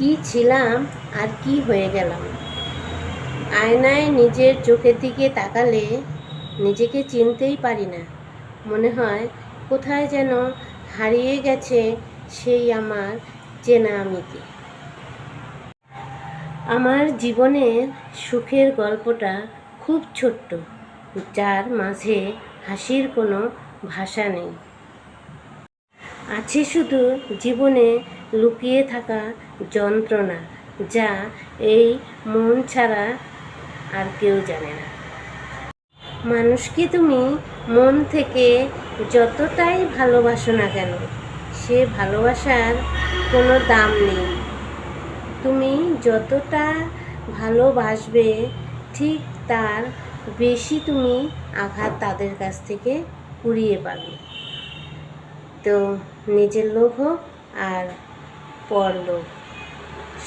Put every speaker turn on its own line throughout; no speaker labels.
কি ছিলাম আর কি হয়ে গেলাম। আয়নায় নিজের চোখের দিকে তাকালে নিজেকে চিনতেই পারি না। মনে হয়, কোথায় যেন হারিয়ে গেছে সেই আমার চেনা আমিকে আমার জীবনের সুখের গল্পটা খুব ছোট্ট, যার মাঝে হাসির কোনো ভাষা নেই। আছে শুধু জীবনে লুকিয়ে থাকা যন্ত্রণা যা এই মন ছাড়া আর কেউ জানে না। মানুষকে তুমি? মন থেকে যতটাই ভালোবাসো না কেন, সে ভালোবাসার কোনো দাম নেই। তুমি যতটা ভালোবাসবে, ঠিক তার বেশি তুমি আঘাত তাদের কাছ থেকে কুড়িয়ে পাবে। তো নিজের লোভ হোক আর পর লোভ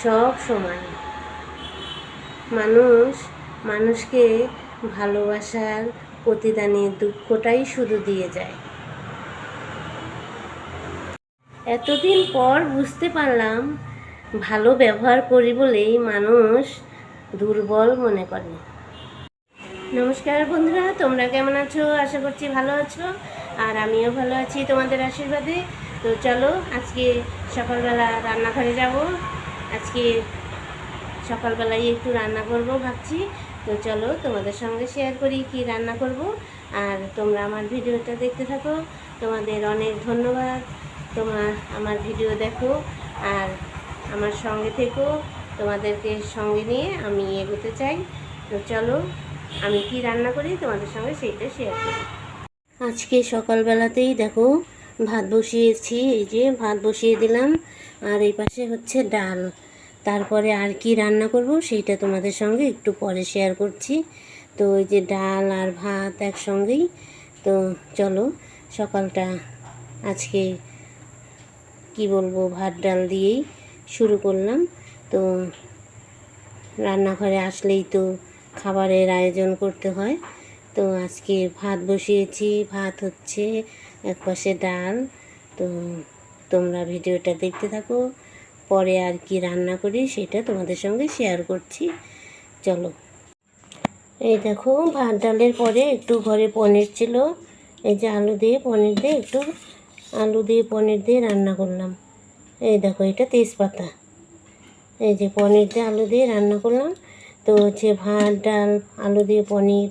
সব সমান মানুষ, মানুষকে ভালোবাসার প্রতিদানে দুঃখটাই শুধু দিয়ে যায়। এতদিন পর বুঝতে পারলাম, ভালো ব্যবহার করি বলেই মানুষ দুর্বল মনে করে। নমস্কার বন্ধুরা, তোমরা কেমন আছো? আশা করছি ভালো আছো। আর আমিও ভালো আছি। তোমাদের আশীর্বাদে তো চলো, আজকে সকালবেলা রান্নাঘরে যাব। আজকে সকালবেলায় একটু রান্না করব ভাবছি। তো চলো, তোমাদের সঙ্গে শেয়ার করি কি রান্না করব। আর তোমরা আমার ভিডিওটা দেখতে থাকো। তোমাদের অনেক ধন্যবাদ। তোমার আমার ভিডিও দেখো আর আমার সঙ্গে থেকো। তোমাদেরকে সঙ্গে নিয়ে আমি এগোতে চাই। তো চলো, আমি কি রান্না করি? তোমাদের সঙ্গে সেইটা শেয়ার করি। আজকে সকালবেলাতেই দেখো ভাত বসিয়েছি, এই যে ভাত বসিয়ে দিলাম। আর এই পাশে হচ্ছে ডাল। তারপরে আর কি রান্না করব সেইটা তোমাদের সঙ্গে একটু পরে শেয়ার করছি। তো ওই যে ডাল আর ভাত একসঙ্গেই। তো চলো, সকালটা আজকে কি বলব, ভাত ডাল দিয়েই শুরু করলাম। তো রান্নাঘরে আসলেই তো খাবারের আয়োজন করতে হয়। তো আজকে ভাত বসিয়েছি, ভাত হচ্ছে এক পাশে ডাল। তো তোমরা ভিডিওটা দেখতে থাকো। পরে আর কি রান্না করি সেটা তোমাদের সঙ্গে শেয়ার করছি। চলো। এই দেখো, ভাত ডালের পরে একটু ঘরে পনির ছিল। এই যে আলু দিয়ে পনির দিয়ে একটু আলু দিয়ে পনির দিয়ে রান্না করলাম। এই দেখো, এটা তেজপাতা। এই যে পনির দিয়ে আলু দিয়ে রান্না করলাম। তো হচ্ছে ভাত, ডাল, আলু দিয়ে পনির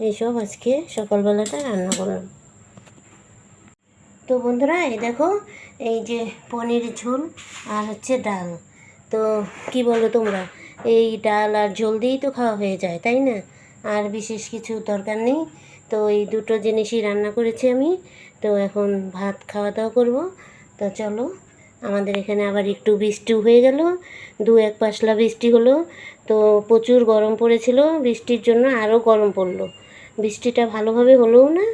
এইসব আজকে সকালবেলাটা রান্না করলাম। তো বন্ধুরা, এই দেখো, এই যে পনির ঝোল আর হচ্ছে ডাল। তো কি বলো তোমরা, এই ডাল আর ঝোল দিয়েই তো খাওয়া হয়ে যায়, তাই না? আর বিশেষ কিছু দরকার নেই। তো এই দুটো জিনিসই রান্না করেছি আমি। তো এখন ভাত খাওয়া দাওয়া করব। তো চলো, আমাদের এখানে আবার একটু বৃষ্টি হয়ে গেল। দু এক পাশলা বৃষ্টি হলো। তো প্রচুর গরম পড়েছিল। বৃষ্টির জন্য আরও গরম পড়ল। বৃষ্টিটা ভালোভাবে হলোও না।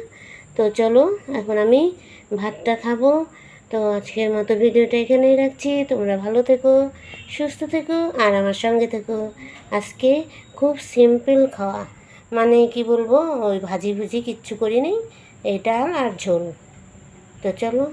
তো চলো, এখন আমি ভাতটা খাব। তো আজকের মতো ভিডিওটা এখানেই রাখছি। তোমরা ভালো থেকো, সুস্থ থেকো, আর আমার সঙ্গে থেকো। আজকে খুব সিম্পল খাওয়া। মানে কি বলব, ওই ভাজি ভুজি কিচ্ছু করিনি, এটা আর ঝোল। তো চলো।